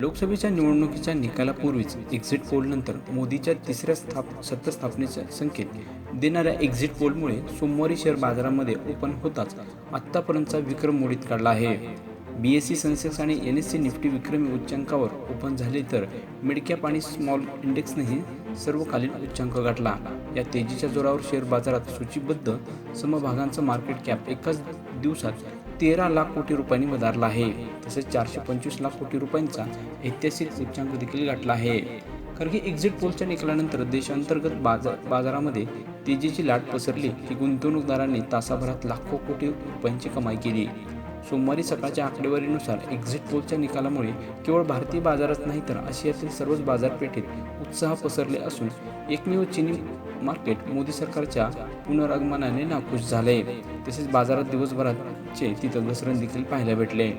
लोकसभेच्या निवडणुकीच्या निकालापूर्वीच एक्झिट पोलनंतर मोदीच्या तिसऱ्या स्थाप सत्तास्थापनेचा संकेत देणाऱ्या एक्झिट पोलमुळे सोमवारी शेअर बाजारामध्ये ओपन होताच आत्तापर्यंतचा विक्रम मोडीत काढला आहे. बी एस सी सेन्सेक्स आणि एन एस सी निफ्टी विक्रमी उच्चांकावर ओपन झाले तर मिडकॅप आणि स्मॉल इंडेक्सनेही सर्वकालीन उच्चांक गाठला. या तेजीच्या जोरावर शेअर बाजारात सूचीबद्ध समभागांचं मार्केट कॅप एकाच दिवसात तेरा लाख कोटी रुपयांनी वधारला आहे. तसेच चारशे पंचवीस लाख कोटी रुपयांचा ऐतिहासिक उच्चांक देखील गाठला आहे. कारण की एक्झिट पोलच्या निकालानंतर देशांतर्गत बाजार बाजारामध्ये तेजीची लाट पसरली की गुंतवणूकदारांनी तासाभरात लाखो कोटी रुपयांची कमाई केली. सोमवारी सकाळच्या आकडेवारीनुसार एक्झिट पोलच्या निकालामुळे केवळ भारतीय बाजारच नाही तर आशियातील सर्वच बाजारपेठेत उत्साह पसरले असून एकमेव चिनी मार्केट मोदी सरकारच्या पुनरागमनाने नाखुश झाले. तसेच बाजारात दिवसभराचे तिथं घसरण देखील पाहायला भेटले.